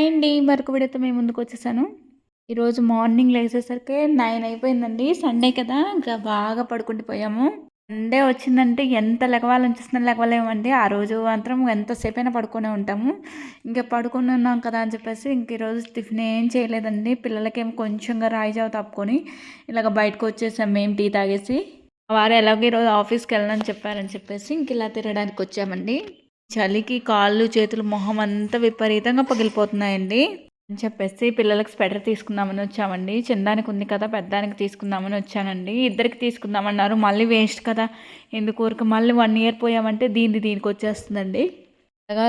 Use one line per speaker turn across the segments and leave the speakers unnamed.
Hi అండి మరొక వీడియోతో మేము ముందుకు వచ్చేసాను. ఈరోజు మార్నింగ్ లేచేసరికి నైన్ అయిపోయిందండి. సండే కదా ఇంకా బాగా పడుకుంటూ పోయాము. సండే వచ్చిందంటే ఎంత లెగవాలనిపిస్తున్నా లెగవలేమండి. ఆ రోజు మాత్రం ఎంతసేపు అయినా పడుకునే ఉంటాము. ఇంకా పడుకుని ఉన్నాం కదా అని చెప్పేసి ఇంక ఈరోజు టిఫిన్ ఏం చేయలేదండి. పిల్లలకేం కొంచెంగా రాయిజావు తప్పుకొని ఇలాగ బయటకు వచ్చేసాం మేము టీ తాగేసి. వారు ఎలాగో ఈరోజు ఆఫీస్కి వెళ్ళనని చెప్పారని చెప్పేసి ఇంక ఇలా తిరగడానికి వచ్చామండి చలికి కాళ్ళు చేతులు మొహం అంతా విపరీతంగా పగిలిపోతున్నాయండి. అని చెప్పేసి పిల్లలకు స్వెటర్ తీసుకుందామని వచ్చామండి. చిన్నదానికి ఉంది కదా పెద్దానికి తీసుకుందామని వచ్చానండి. ఇద్దరికి తీసుకుందామన్నారు. మళ్ళీ వేస్ట్ కదా. ఎందుకు ఊరికి మళ్ళీ వన్ ఇయర్ పోయామంటే దీన్ని దీనికి వచ్చేస్తుందండి.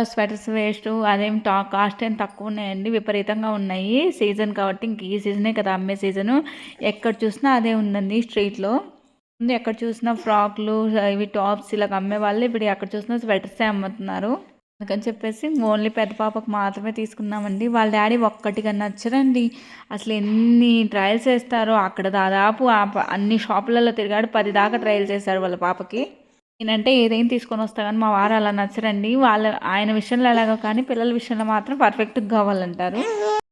స్వెటర్స్ వేస్ట్ అదేం టా కాస్ట్ ఏం తక్కువ ఉన్నాయండి. విపరీతంగా ఉన్నాయి. సీజన్ కాబట్టి ఇంక ఈ సీజనే కదా అమ్మే సీజను. ఎక్కడ చూసినా అదే ఉందండి స్ట్రీట్లో. ముందు ఎక్కడ చూసినా ఫ్రాక్లు ఇవి టాప్స్ ఇలా అమ్మేవాళ్ళు ఇప్పుడు ఎక్కడ చూసినా స్వెటర్సే అమ్ముతున్నారు. అందుకని చెప్పేసి ఓన్లీ పెద్ద పాపకు మాత్రమే తీసుకున్నామండి. వాళ్ళ డాడీ ఒక్కటిగా నచ్చరండి. అసలు ఎన్ని ట్రయల్స్ వేస్తారో అక్కడ దాదాపు అన్ని షాపులలో తిరిగాడు. పది దాకా ట్రయల్స్ చేశాడు వాళ్ళ పాపకి. నేనంటే ఏదైనా తీసుకొని వస్తా కానీ మా వారు అలా నచ్చరండి. వాళ్ళ ఆయన విషయంలో ఎలాగో కానీ పిల్లల విషయంలో మాత్రం పర్ఫెక్ట్గా కావాలంటారు.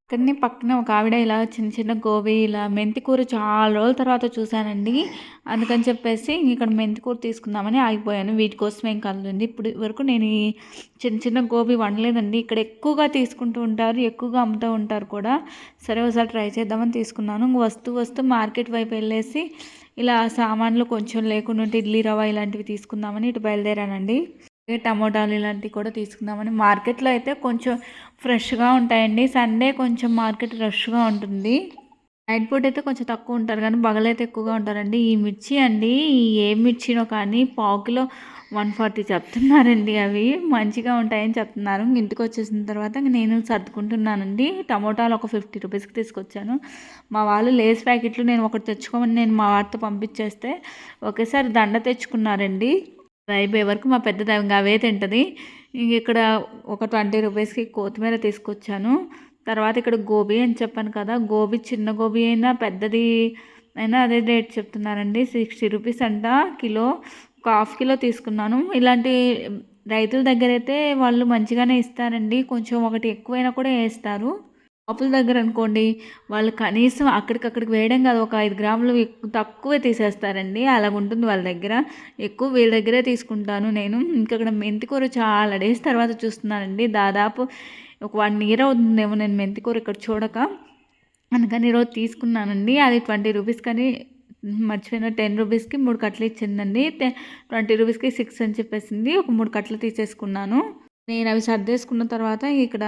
కానీ పక్కన ఒక ఆవిడ ఇలా చిన్న చిన్న గోబీ ఇలా మెంతికూర చాలా రోజుల తర్వాత చూశానండి. అందుకని చెప్పేసి ఇక్కడ మెంతికూర తీసుకుందామని ఆగిపోయాను. వీటి కోసం ఏం కలుగుతుంది ఇప్పుడు వరకు నేను ఈ చిన్న చిన్న గోబీ వండలేదండి. ఇక్కడ ఎక్కువగా తీసుకుంటూ ఉంటారు ఎక్కువగా అమ్ముతూ ఉంటారు కూడా. సరే ఒకసారి ట్రై చేద్దామని తీసుకున్నాను. వస్తూ వస్తూ మార్కెట్ వైపు వెళ్ళేసి ఇలా సామాన్లు కొంచెం లేకుండా ఉంటే ఇడ్లీ రవ్వ ఇలాంటివి తీసుకుందామని ఇటు బయలుదేరానండి. టమోటాలు ఇలాంటివి కూడా తీసుకుందామని. మార్కెట్లో అయితే కొంచెం ఫ్రెష్గా ఉంటాయండి. సండే కొంచెం మార్కెట్ రష్గా ఉంటుంది. నైట్ పూట అయితే కొంచెం తక్కువ ఉంటారు కానీ బగలైతే ఎక్కువగా ఉంటారండి. ఈ మిర్చి అండి ఏ మిర్చినో కానీ పావు కిలో వన్ ఫార్టీ చెప్తున్నారండి అవి. మంచిగా ఉంటాయని చెప్తున్నారు. ఇంటికి వచ్చేసిన తర్వాత నేను సర్దుకుంటున్నానండి. టమోటాలు ఒక ఫిఫ్టీ రూపీస్కి తీసుకొచ్చాను. మా వాళ్ళు లేస్ ప్యాకెట్లు నేను ఒకటి తెచ్చుకోమని నేను మా వారితో పంపించేస్తే ఒకేసారి దండ తెచ్చుకున్నారండి. అయిపోయే వరకు మా పెద్ద ఇంకా అవే తింటుంది. ఇక్కడ ఒక ట్వంటీ రూపీస్కి కొత్తిమీర తీసుకొచ్చాను. తర్వాత ఇక్కడ గోబీ అని చెప్పాను కదా గోబీ చిన్న గోబీ అయినా పెద్దది అయినా అదే రేట్ చెప్తున్నారండి. సిక్స్టీ రూపీస్ అంట కిలో. ఒక హాఫ్ కిలో తీసుకున్నాను. ఇలాంటి రైతుల దగ్గర అయితే వాళ్ళు మంచిగానే ఇస్తారండి. కొంచెం ఒకటి ఎక్కువైనా కూడా వేస్తారు. షాపుల దగ్గర అనుకోండి వాళ్ళు కనీసం అక్కడికక్కడికి వేయడం కాదు. ఒక ఐదు గ్రాములు తక్కువే తీసేస్తారండి. అలాగ ఉంటుంది వాళ్ళ దగ్గర. ఎక్కువ వీళ్ళ దగ్గరే తీసుకుంటాను నేను. ఇంకా అక్కడ మెంతికూర చాలా డేస్ తర్వాత చూస్తున్నానండి. దాదాపు ఒక వన్ ఇయర్ అవుతుందేమో నేను మెంతికూర ఇక్కడ చూడక. అందుకని ఈరోజు తీసుకున్నానండి. అది ట్వంటీ రూపీస్ కానీ మర్చిపోయిన టెన్ రూపీస్కి మూడు కట్టలు ఇచ్చిందండి. ట్వంటీ రూపీస్కి సిక్స్ అని చెప్పేసింది. ఒక మూడు కట్టలు తీసేసుకున్నాను. నేను అవి సర్దేసుకున్న తర్వాత ఇక్కడ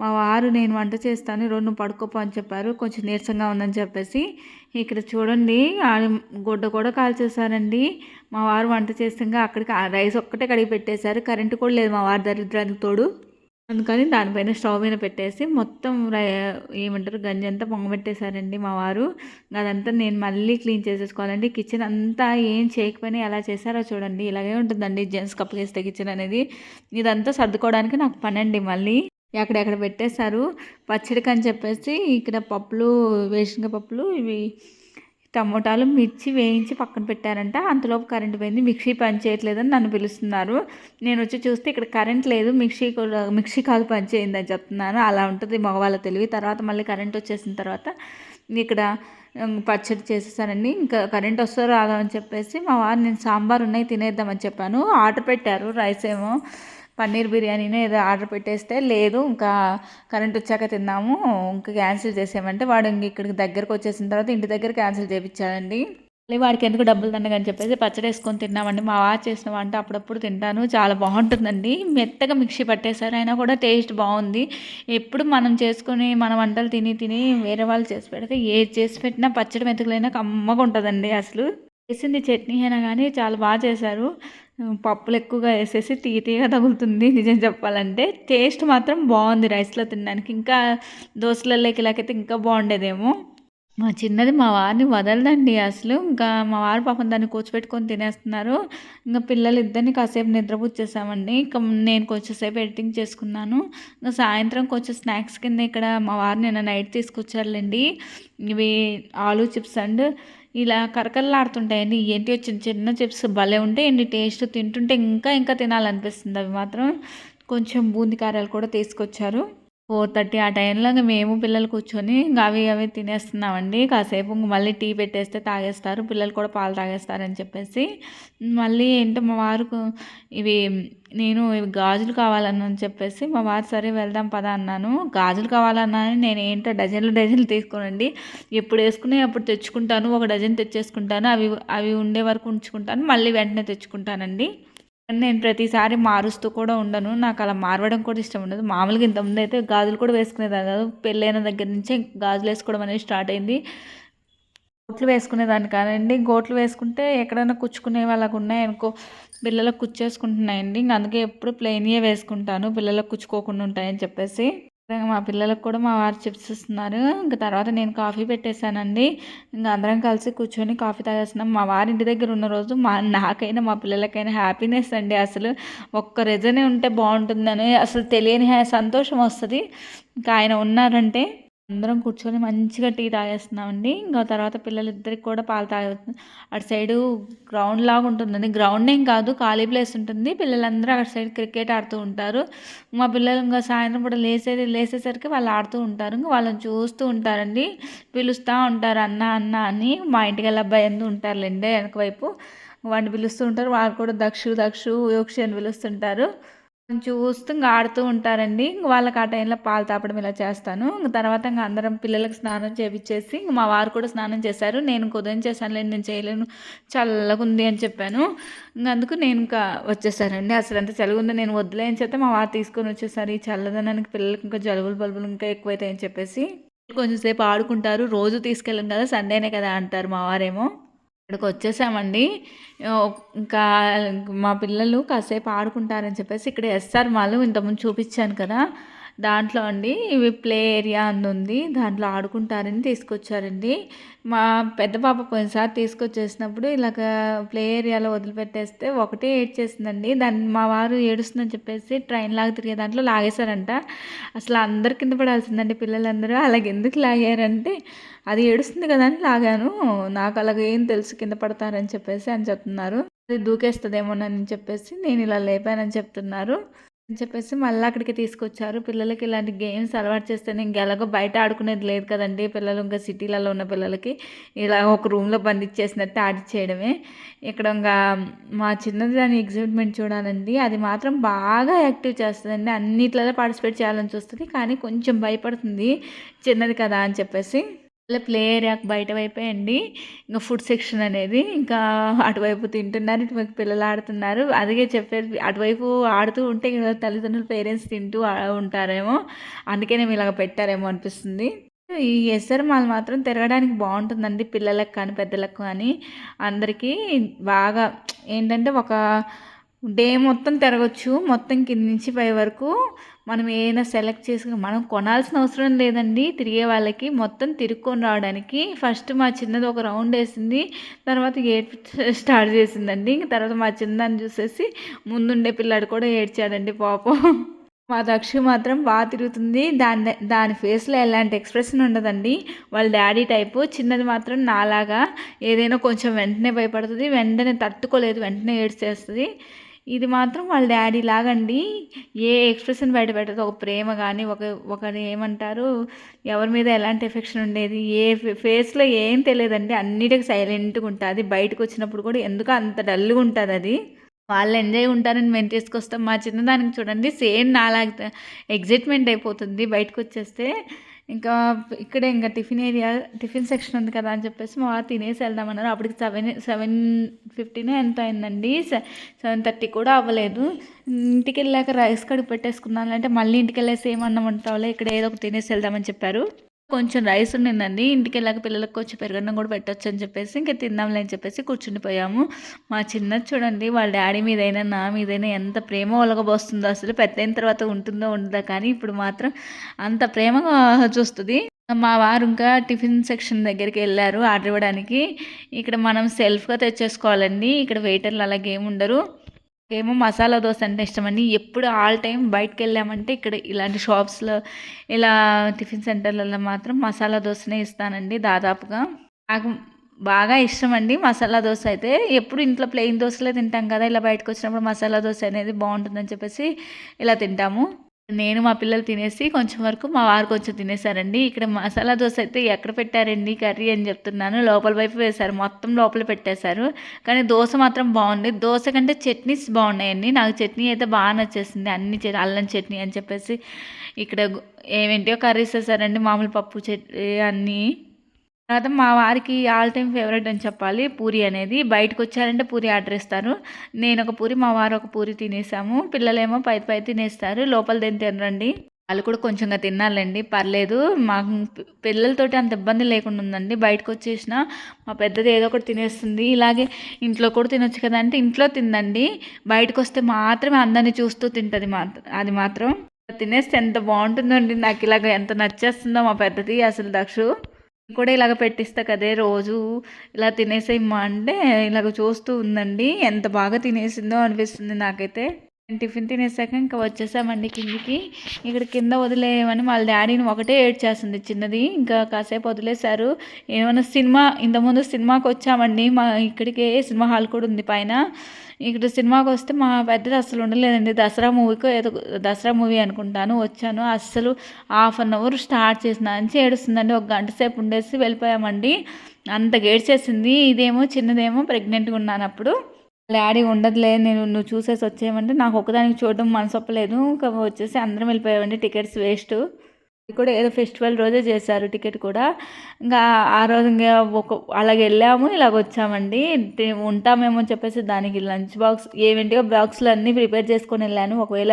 మా వారు నేను వంట చేస్తాను రెండు పడుకోపో అని చెప్పారు. కొంచెం నీరసంగా ఉందని చెప్పేసి ఇక్కడ చూడండి గుడ్డ కూడా కాల్చేసారండి మా వారు వంట చేస్తుండగా అక్కడికి రైస్ ఒక్కటే కడిగి పెట్టేశారు. కరెంటు కూడా లేదు మా వారి దరిద్రానికి తోడు. అందుకని దానిపైన స్టవ్ మీద పెట్టేసి మొత్తం ఏమంటారు గంజి అంతా పొంగబెట్టేశారండి మా వారు. అదంతా నేను మళ్ళీ క్లీన్ చేసేసుకోవాలండి. కిచెన్ అంతా ఏం చేయకపోయినా ఎలా చేశారో చూడండి. ఇలాగే ఉంటుందండి జెంట్స్ కప్పకేస్తే కిచెన్ అనేది ఇదంతా సర్దుకోవడానికి నాకు పనండి మళ్ళీ. ఎక్కడెక్కడ పెట్టేశారు? పచ్చడికి అని చెప్పేసి ఇక్కడ పప్పులు వేసిన పప్పులు ఇవి టమోటాలు మిర్చి వేయించి పక్కన పెట్టారంట. అంతలోపు కరెంట్ పోయింది. మిక్సీ పని చేయట్లేదని నన్ను పిలుస్తున్నారు. నేను వచ్చి చూస్తే ఇక్కడ కరెంట్ లేదు. మిక్సీ మిక్సీ కాదు పని చేయిందని చెప్తున్నాను. అలా ఉంటుంది మగవాళ్ళ తెలివి. తర్వాత మళ్ళీ కరెంట్ వచ్చేసిన తర్వాత ఇక్కడ పచ్చడి చేసేసానండి ఇంకా కరెంట్ వస్తారో రాదా అని చెప్పేసి మా వారు నేను సాంబార్ ఉన్నాయి తినేద్దామని చెప్పాను. ఆర్డర్ పెట్టారు. రైస్ ఏమో పన్నీర్ బిర్యానీనే ఏదో ఆర్డర్ పెట్టేస్తే లేదు ఇంకా కరెంట్ వచ్చాక తిన్నాము ఇంకా క్యాన్సిల్ చేసామంటే వాడు ఇంక ఇక్కడికి దగ్గరకు వచ్చేసిన తర్వాత ఇంటి దగ్గర క్యాన్సిల్ చేయించాడండి మళ్ళీ వాడికి ఎందుకు డబ్బులు దండగని చెప్పేసి పచ్చడి వేసుకొని తిన్నామండి. మా వాచ్ చేసిన వంట అప్పుడప్పుడు తింటాను చాలా బాగుంటుందండి. మెత్తగా మిక్సీ పట్టేశారు అయినా కూడా టేస్ట్ బాగుంది. ఎప్పుడు మనం చేసుకుని మన వంటలు తిని తిని వేరే వాళ్ళు చేసి పెడితే ఏది చేసి పెట్టినా పచ్చడి మెతుకులైనా కమ్మగా ఉంటుందండి అసలు. చేసింది చట్నీ అయినా కానీ చాలా బాగా చేశారు. పప్పులు ఎక్కువగా వేసేసి తీయ తగులుతుంది నిజం చెప్పాలంటే. టేస్ట్ మాత్రం బాగుంది రైస్లో తినడానికి. ఇంకా దోశలలోకి ఇలాకైతే ఇంకా బాగుండేదేమో. మా చిన్నది మా వారిని వదలదండి అసలు. ఇంకా మా వారు పాపం దాన్ని కూర్చోపెట్టుకొని తినేస్తున్నారు. ఇంకా పిల్లలు ఇద్దరిని కాసేపు నిద్రపుచ్చేసామండి. ఇంకా నేను కొంచెంసేపు ఎడిటింగ్ చేసుకున్నాను. ఇంకా సాయంత్రం కొంచెం స్నాక్స్ కింద ఇక్కడ మా వారు నిన్న నైట్ తీసుకొచ్చారులేండి. ఇవి ఆలూ చిప్స్ అండ్ ఇలా కరకరలాడుతుంటాయండి. ఏంటి చిన్న చిన్న చిప్స్ భలే ఉంటే టేస్ట్ తింటుంటే ఇంకా ఇంకా తినాలనిపిస్తుంది అవి మాత్రం. కొంచెం బూంది కారాలు కూడా తీసుకొచ్చారు. ఫోర్ థర్టీ ఆ టైంలో ఇంకా మేము పిల్లలు కూర్చొని ఇంకా అవి అవి తినేస్తున్నామండి. కాసేపు ఇంక మళ్ళీ టీ పెట్టేస్తే తాగేస్తారు పిల్లలు కూడా పాలు తాగేస్తారని చెప్పేసి. మళ్ళీ ఏంటో మా వారుకు ఇవి నేను ఇవి గాజులు కావాలని చెప్పేసి మా వారు సరే వెళ్దాం పదా అన్నాను. గాజులు కావాలన్నా నేను ఏంటో డజన్లు డజన్లు తీసుకోనండి. ఎప్పుడు వేసుకుని అప్పుడు తెచ్చుకుంటాను. ఒక డజన్ తెచ్చేసుకుంటాను. అవి అవి ఉండే వరకు ఉంచుకుంటాను. మళ్ళీ వెంటనే తెచ్చుకుంటానండి. నేను ప్రతిసారి మారుస్తూ కూడా ఉండను. నాకు అలా మారవడం కూడా ఇష్టం ఉండదు. మామూలుగా ఇంతకుముందు అయితే గాజులు కూడా వేసుకునేదాన్ని కాదు. పెళ్ళైన దగ్గర నుంచి గాజులు వేసుకోవడం అనేది స్టార్ట్ అయింది. గోట్లు వేసుకునేదాన్ని కాదండి గోట్లు వేసుకుంటే ఎక్కడైనా కుచ్చుకునే వాళ్ళకు ఉన్నాయనుకో పిల్లలకు కుచ్చేసుకుంటున్నాయండి. అందుకే ఎప్పుడు ప్లెయిన్యే వేసుకుంటాను. పిల్లలకు కుచ్చుకోకుండా ఉంటాయని చెప్పేసి. మా పిల్లలకు కూడా మా వారు చిప్స్ ఇస్తున్నారు. ఇంకా తర్వాత నేను కాఫీ పెట్టేశానండి. ఇంకా అందరం కలిసి కూర్చొని కాఫీ తాగేస్తున్నాం. మా వారి ఇంటి దగ్గర ఉన్న రోజు మా నాకైనా మా పిల్లలకైనా హ్యాపీనెస్ అండి అసలు. ఒక్క రీజనే ఉంటే బాగుంటుందని అసలు తెలియని సంతోషం వస్తుంది. ఇంకా ఆయన ఉన్నారంటే అందరం కూర్చొని మంచిగా టీ తాగేస్తున్నామండి. ఇంకా తర్వాత పిల్లలిద్దరికి కూడా పాలు తాగే అటు సైడు గ్రౌండ్ లాగా ఉంటుందండి. గ్రౌండ్ ఏం కాదు ఖాళీ ప్లేస్ ఉంటుంది. పిల్లలందరూ అటు సైడ్ క్రికెట్ ఆడుతూ ఉంటారు. మా పిల్లలు ఇంకా సాయంత్రం పూట లేసేది లేసేసరికి వాళ్ళు ఆడుతూ ఉంటారు. ఇంకా వాళ్ళని చూస్తూ ఉంటారండి. పిలుస్తూ ఉంటారు అన్న అన్న అని మా ఇంటికి వెళ్ళి అబ్బాయి ఎందు ఉంటారులేండి వెనక వైపు. వాడిని పిలుస్తూ ఉంటారు. వాళ్ళు కూడా దక్షు దక్షు యోక్షి అని పిలుస్తుంటారు. చూస్తూ ఇంకా ఆడుతూ ఉంటారండి. ఇంక వాళ్ళకి ఆ టైంలో పాలు తాపడం ఇలా చేస్తాను. ఇంక తర్వాత ఇంకా అందరం పిల్లలకు స్నానం చేపించేసి ఇంక మా వారు కూడా స్నానం చేశారు. నేను కుదం చేశానులేండి నేను చేయలేను. చల్లగా ఉంది అని చెప్పాను. ఇంక అందుకు నేను ఇంకా వచ్చేసానండి. అసలు ఎంత చలిగా ఉందో నేను వద్దులే అని చెప్తే మా వారు తీసుకొని వచ్చేసారు. ఈ చల్లదనానికి పిల్లలకి ఇంకా జలుబులు బలుబులు ఇంకా ఎక్కువైతాయని చెప్పేసి కొంచెంసేపు ఆడుకుంటారు. రోజు తీసుకెళ్ళం కదా సండేనే కదా అంటారు మా వారేమో. ఇక్కడికి వచ్చేసామండి ఇంకా మా పిల్లలు కాసేపు ఆడుకుంటారని చెప్పేసి ఇక్కడ ఎస్ఆర్ మాల్ ఇంతకుముందు చూపించాను కదా. దాంట్లో అండి ఇవి ప్లే ఏరియా అని ఉంది. దాంట్లో ఆడుకుంటారని తీసుకొచ్చారండి. మా పెద్ద పాప పోయినసారి తీసుకొచ్చేసినప్పుడు ఇలాగ ప్లే ఏరియాలో వదిలిపెట్టేస్తే ఒకటే ఏడ్చేసిందండి. దాన్ని మా వారు ఏడుస్తుందని చెప్పేసి ట్రైన్ లాగా తిరిగే దాంట్లో లాగేశారంట. అసలు అందరి కింద పడాల్సిందండి పిల్లలందరూ. అలాగే ఎందుకు లాగారంటే అది ఏడుస్తుంది కదా అని లాగాను. నాకు అలాగే ఏం తెలుసు కింద పడతారని చెప్పేసి అని చెప్తున్నారు. అది దూకేస్తుందేమోనని చెప్పేసి నేను ఇలా లేపానని చెప్తున్నారు. అని చెప్పేసి మళ్ళీ అక్కడికి తీసుకొచ్చారు. పిల్లలకి ఇలాంటి గేమ్స్ అలవాటు చేస్తే నేను ఎలాగో బయట ఆడుకునేది లేదు కదండి పిల్లలు. ఇంకా సిటీలలో ఉన్న పిల్లలకి ఇలా ఒక రూమ్లో బంధించేసినట్టు ఆడిచ్చేయడమే. ఇక్కడ ఇంకా మా చిన్నది దాని ఎగ్జిబిట్మెంట్ చూడాలండి. అది మాత్రం బాగా యాక్టివ్ చేస్తుందండి. అన్నిట్లలో పార్టిసిపేట్ చేయాలని చూస్తుంది. కానీ కొంచెం భయపడుతుంది. చిన్నది కదా అని చెప్పేసి. ప్లే ఏరియాకి బయట వైపే అండి. ఇంకా ఫుడ్ సెక్షన్ అనేది ఇంకా అటువైపు తింటున్నారు ఇటువైపు పిల్లలు ఆడుతున్నారు. అదిగే చెప్పేది అటువైపు ఆడుతూ ఉంటే తల్లిదండ్రులు పేరెంట్స్ తింటూ ఉంటారేమో. అందుకే నేను ఇలాగ పెట్టారేమో అనిపిస్తుంది. ఈ ఎస్ఆర్ మాల్ మాత్రం తిరగడానికి బాగుంటుందండి పిల్లలకు కానీ పెద్దలకు కానీ. అందరికీ బాగా ఏంటంటే ఒక డే మొత్తం తిరగచ్చు. మొత్తం కింద నుంచి పై వరకు మనం ఏదైనా సెలెక్ట్ చేసుకుని మనం కొనాల్సిన అవసరం లేదండి. తిరిగే వాళ్ళకి మొత్తం తిరుక్కొని రావడానికి. ఫస్ట్ మా చిన్నది ఒక రౌండ్ వేసింది. తర్వాత ఏడ్ స్టార్ట్ చేసిందండి. ఇంక తర్వాత మా చిన్నదాన్ని చూసేసి ముందుండే పిల్లాడు కూడా ఏడ్చాడండి పాపం. మా దక్షి మాత్రం బాగా తిరుగుతుంది. దాని దాని ఫేస్లో ఎలాంటి ఎక్స్ప్రెషన్ ఉండదండి. వాళ్ళ డాడీ టైపు. చిన్నది మాత్రం నాలాగా ఏదైనా కొంచెం వెంటనే భయపడుతుంది. వెంటనే తట్టుకోలేదు. వెంటనే ఏడ్చేస్తుంది. ఇది మాత్రం వాళ్ళ డాడీ లాగండి. ఏ ఎక్స్ప్రెషన్ బయట పెట్టదు. ఒక ప్రేమ కానీ ఒక ఒకరు ఏమంటారు ఎవరి మీద ఎలాంటి ఎఫెక్షన్ ఉండేది ఏ ఫేస్లో ఏం తెలియదండి. అన్నిటికి సైలెంట్గా ఉంటుంది. బయటకు వచ్చినప్పుడు కూడా ఎందుకు అంత డల్గా ఉంటుంది అది. వాళ్ళు ఎంజాయ్ ఉంటారని మేము తీసుకొస్తాం. మా చిన్నదానికి చూడండి సేమ్ నాలాగా ఎగ్జైట్మెంట్ అయిపోతుంది బయటకు వచ్చేస్తే. ఇంకా ఇక్కడే ఇంకా టిఫిన్ ఏరియా టిఫిన్ సెక్షన్ ఉంది కదా అని చెప్పేసి మా వారు తినేసి వెళ్దామన్నారు. అప్పటికి సెవెన్ సెవెన్ ఫిఫ్టీనే ఎంత అయిందండి. సెవెన్ థర్టీ కూడా అవ్వలేదు. ఇంటికి వెళ్ళాక రైస్ కడిగి పెట్టేసుకున్నాను. అంటే మళ్ళీ ఇంటికి వెళ్ళేసి ఏమన్నా ఉంటావులే ఇక్కడ ఏదో ఒకటి తినేసి వెళ్దామని చెప్పారు. కొంచెం రైస్ ఉండిందండి. ఇంటికి వెళ్ళాక పిల్లలకు కొంచెం పెరుగన్నం కూడా పెట్టచ్చు అని చెప్పేసి ఇంకా తిందాంలే అని చెప్పేసి కూర్చుండిపోయాము. మా చిన్నది చూడండి వాళ్ళ డాడీ మీదైనా నా మీదైనా ఎంత ప్రేమ ఒలగబోస్తుందో అసలు. పెద్ద అయిన తర్వాత ఉంటుందో ఉండదా కానీ ఇప్పుడు మాత్రం అంత ప్రేమగా చూస్తుంది. మా వారు ఇంకా టిఫిన్ సెక్షన్ దగ్గరికి వెళ్ళారు ఆర్డర్ ఇవ్వడానికి. ఇక్కడ మనం సెల్ఫ్గా తెచ్చేసుకోవాలండి. ఇక్కడ వెయిటర్లు అలాగే ఏమి ఉండరు. ఏమో మసాలా దోశ అంటే ఇష్టమండి ఎప్పుడు ఆల్ టైం బయటకు వెళ్ళామంటే ఇక్కడ ఇలాంటి షాప్స్లో ఇలా టిఫిన్ సెంటర్లలో మాత్రం మసాలా దోశనే ఇస్తానండి దాదాపుగా. నాకు బాగా ఇష్టం అండి మసాలా దోశ అయితే. ఎప్పుడు ఇంట్లో ప్లెయిన్ దోశలే తింటాం కదా ఇలా బయటకు వచ్చినప్పుడు మసాలా దోశ అనేది బాగుంటుందని చెప్పేసి ఇలా తింటాము. నేను మా పిల్లలు తినేసి కొంచెం వరకు మా వారు కొంచెం తినేసారండి ఇక్కడ మసాలా దోశ అయితే ఎక్కడ పెట్టారండి కర్రీ అని చెప్తున్నాను. లోపల వైపు వేశారు. మొత్తం లోపల పెట్టేశారు. కానీ దోశ మాత్రం బాగుంది. దోశ కంటే చట్నీస్ బాగున్నాయండి. నాకు చట్నీ అయితే బాగా నచ్చేసింది. అన్ని అల్లం చట్నీ అని చెప్పేసి ఇక్కడ ఏమేంటో కర్రీస్ వేసారండి మామూలు పప్పు చట్నీ అన్నీ. తర్వాత మా వారికి ఆల్ టైమ్ ఫేవరెట్ అని చెప్పాలి. పూరి అనేది బయటకు వచ్చారంటే పూరి ఆర్డర్ ఇస్తారు. నేను ఒక పూరి మా వారు ఒక పూరి తినేసాము. పిల్లలేమో పై పై తినేస్తారు. లోపల దేని తినరండి? వాళ్ళు కూడా కొంచెంగా తినాలండి పర్లేదు. మాకు పిల్లలతోటి అంత ఇబ్బంది లేకుండా ఉందండి. బయటకు వచ్చేసిన మా పెద్దది ఏదో ఒకటి తినేస్తుంది. ఇలాగే ఇంట్లో కూడా తినొచ్చు కదా అంటే ఇంట్లో తిందండి. బయటకు వస్తే మాత్రమే అందరినీ చూస్తూ తింటుంది మాత్రం అది మాత్రం. తినేస్తే ఎంత బాగుంటుందండి. నాకు ఇలాగ ఎంత నచ్చేస్తుందో మా పెద్దది అసలు దక్షు. కూడా ఇలాగ పెట్టిస్తా కదే రోజు. ఇలా తినేసేయమ్మా అంటే ఇలాగ చూస్తూ ఉందండి. ఎంత బాగా తినేసిందో అనిపిస్తుంది నాకైతే. టిఫిన్ తినేసాక ఇంకా వచ్చేసామండి కిందికి. ఇక్కడ కింద వదిలేయమని వాళ్ళ డాడీని ఒకటే ఏడ్చేస్తుంది. చిన్నది ఇంకా కాసేపు వదిలేశారు. ఏమైనా సినిమా ఇంతకుముందు సినిమాకి వచ్చామండి. మా ఇక్కడికే సినిమా హాల్ కూడా ఉంది పైన. ఇక్కడ సినిమాకి వస్తే మా పెద్దది అసలు ఉండలేదండి. దసరా మూవీకి ఏదో దసరా మూవీ అనుకుంటాను. వచ్చాను. అస్సలు హాఫ్ అన్ అవర్ స్టార్ట్ చేసిన నుంచి ఏడుస్తుందండి. ఒక గంట సేపు ఉండేసి వెళ్ళిపోయామండి. అంత గేడ్చేసింది ఇదేమో చిన్నదేమో ప్రెగ్నెంట్గా ఉన్నాను అప్పుడు. డాడీ ఉండదులే నేను నువ్వు చూసేసి వచ్చేయమంటే నాకు ఒకదానికి చూడడం మనసొప్పలేదు. ఇంకా వచ్చేసి అందరం వెళ్ళిపోయామండి టికెట్స్ వేస్ట్. కూడా ఏదో ఫెస్టివల్ రోజే చేశారు టికెట్ కూడా. ఇంకా ఆ రోజు ఇంకా ఒక అలాగ వెళ్ళాము ఇలాగ వచ్చామండి. ఉంటామేమో చెప్పేసి దానికి లంచ్ బాక్స్ ఏమేంటివో బాక్స్లు అన్నీ ప్రిపేర్ చేసుకొని వెళ్ళాను. ఒకవేళ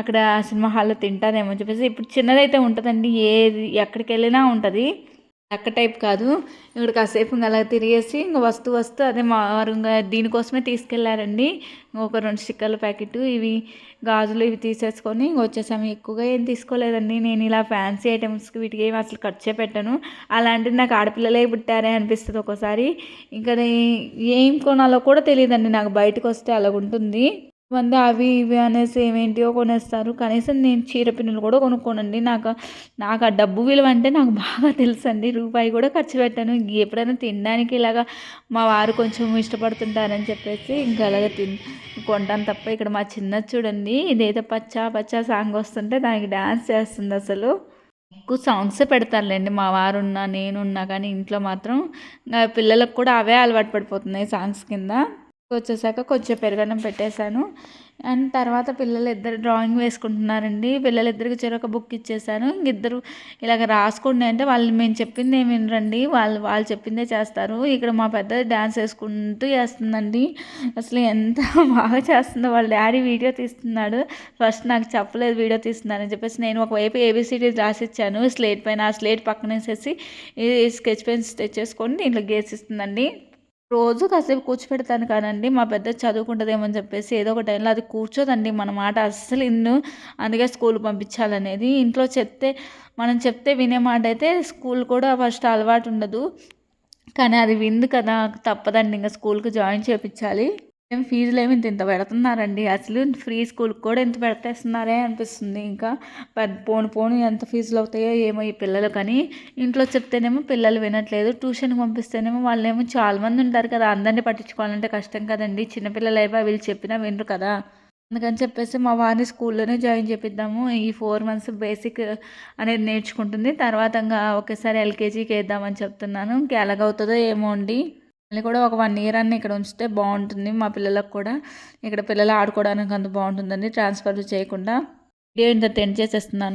అక్కడ సినిమా హాల్లో తింటానేమో చెప్పేసి ఇప్పుడు చిన్నదైతే ఉంటుందండి ఏది ఎక్కడికి వెళ్ళినా ఉంటుంది. ఎక్క టైప్ కాదు. ఇక్కడ కాసేపు ఇంకా అలా తిరిగేసి ఇంక వస్తూ వస్తూ అదే మా వారు ఇంకా దీనికోసమే తీసుకెళ్ళారండి. ఒక రెండు స్టిక్కర్ల ప్యాకెట్ ఇవి గాజులు ఇవి తీసేసుకొని ఇంక వచ్చేసాము. ఎక్కువగా ఏం తీసుకోలేదండి. నేను ఇలా ఫ్యాన్సీ ఐటమ్స్కి వీటికి ఏమి అసలు ఖర్చే పెట్టాను. అలాంటిది నాకు ఆడపిల్లలే పుట్టారే అనిపిస్తుంది ఒక్కోసారి ఇంకా ఏం కొనాలో కూడా తెలియదండి. నాకు బయటకు వస్తే అలాగుంటుంది. వంద అవి ఇవి అనేసి ఏమేంటియో కొనేస్తారు. కనీసం నేను చీర పిన్నులు కూడా కొనుక్కోనండి. నాకు నాకు ఆ డబ్బు విలువ అంటే నాకు బాగా తెలుసు అండి రూపాయి కూడా ఖర్చు పెట్టాను. ఎప్పుడైనా తినడానికి ఇలాగా మా వారు కొంచెం ఇష్టపడుతుంటారని చెప్పేసి ఇంకా అలాగే తిన్ కొంటాను తప్ప ఇక్కడ మా చిన్న చూడండి. ఇదేదో పచ్చా పచ్చా సాంగ్ వస్తుంటే దానికి డ్యాన్స్ చేస్తుంది అసలు. ఎక్కువ సాంగ్సే పెడతారులేండి. మా వారు ఉన్నా నేనున్నా కానీ ఇంట్లో మాత్రం పిల్లలకు కూడా అవే అలవాటు పడిపోతున్నాయి సాంగ్స్ కింద. వచ్చేసాక కొంచెం పెరుగన్నం పెట్టేశాను. అండ్ తర్వాత పిల్లలు ఇద్దరు డ్రాయింగ్ వేసుకుంటున్నారండి. పిల్లలిద్దరికి చెరొక బుక్ ఇచ్చేసాను ఇద్దరు ఇలాగ రాసుకోండి అంటే వాళ్ళు మేము చెప్పింది ఏమి వినరండి. వాళ్ళు వాళ్ళు చెప్పిందే చేస్తారు. ఇక్కడ మా పెద్ద డ్యాన్స్ వేసుకుంటూ చేస్తుందండి. అసలు ఎంత బాగా చేస్తుందో వాళ్ళ డాడీ వీడియో తీస్తున్నాడు. ఫస్ట్ నాకు చెప్పలేదు వీడియో తీస్తున్నారని చెప్పేసి నేను ఒకవైపు ఏబిసిడి రాసిచ్చాను. స్లేట్ పైన ఆ స్లేట్ పక్కనేసేసి ఈ స్కెచ్ పెన్స్ తెచ్చేసుకొని దీంట్లో గేసిస్తుందండి. రోజు కాసేపు కూర్చోపెడతాను కానండి మా పెద్ద చదువుకుంటుందేమో అని చెప్పేసి ఏదో ఒక టైంలో అది కూర్చోదండి మన మాట అస్సలు ఇన్ను. అందుకే స్కూల్ పంపించాలనేది. ఇంట్లో చెప్తే మనం చెప్తే వినే మాట అయితే స్కూల్ కూడా ఫస్ట్ అలవాటు ఉండదు. కానీ అది విందు కదా తప్పదండి ఇంకా స్కూల్కి జాయిన్ చేయించాలి ఏం ఫీజులు ఏమి ఇంత ఇంత పెడుతున్నారండి. అసలు ఫ్రీ స్కూల్కి కూడా ఇంత పెట్టేస్తున్నారే అనిపిస్తుంది. ఇంకా పెద్ద పోను పోను ఎంత ఫీజులు అవుతాయో ఏమో ఈ పిల్లలు. కానీ ఇంట్లో చెప్తేనేమో పిల్లలు వినట్లేదు. ట్యూషన్కి పంపిస్తేనేమో వాళ్ళేమో చాలామంది ఉంటారు కదా. అందరినీ పట్టించుకోవాలంటే కష్టం కదండి. చిన్నపిల్లలు అయిపోయి వీళ్ళు చెప్పినా వినరు కదా. అందుకని చెప్పేసి మా వారిని స్కూల్లోనే జాయిన్ చేపిద్దాము. ఈ ఫోర్ మంత్స్ బేసిక్ అనేది నేర్చుకుంటుంది. తర్వాత ఇంకా ఒకేసారి ఎల్కేజీకి వేద్దామని చెప్తున్నాను. ఇంకా ఎలాగవుతుందో ఏమో అండి. మళ్ళీ కూడా ఒక వన్ ఇయర్ అని ఇక్కడ ఉంచితే బాగుంటుంది. మా పిల్లలకు కూడా ఇక్కడ పిల్లలు ఆడుకోవడానికి అంత బాగుంటుందండి. ట్రాన్స్ఫర్ చేయకుండా. వీడియో ఇంత టెన్ చేసేస్తున్నాను.